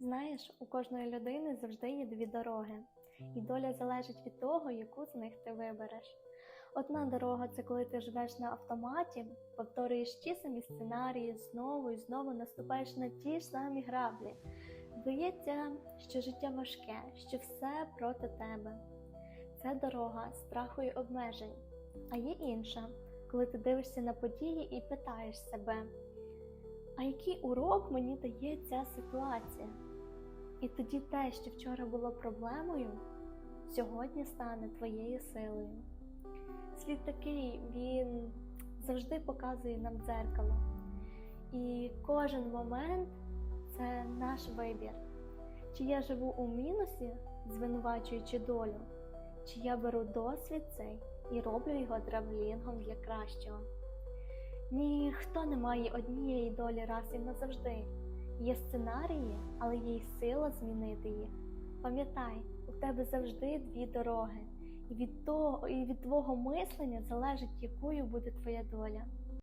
Знаєш, у кожної людини завжди є дві дороги, і доля залежить від того, яку з них ти вибереш. Одна дорога це коли ти живеш на автоматі, повторюєш ті самі сценарії, знову і знову наступаєш на ті ж самі граблі. Здається, що життя важке, що все проти тебе. Це дорога страху і обмежень. А є інша, коли ти дивишся на події і питаєш себе, а який урок мені дає ця ситуація? І тоді те, що вчора було проблемою, сьогодні стане твоєю силою. Світ такий, він завжди показує нам дзеркало. І кожен момент це наш вибір. Чи я живу у мінусі, звинувачуючи долю, чи я беру досвід цей і роблю його травлінгом для кращого. Ніхто не має однієї долі раз і назавжди. Є сценарії, але є й сила змінити їх. Пам'ятай, у тебе завжди дві дороги, і від того, і від твого мислення залежить, якою буде твоя доля.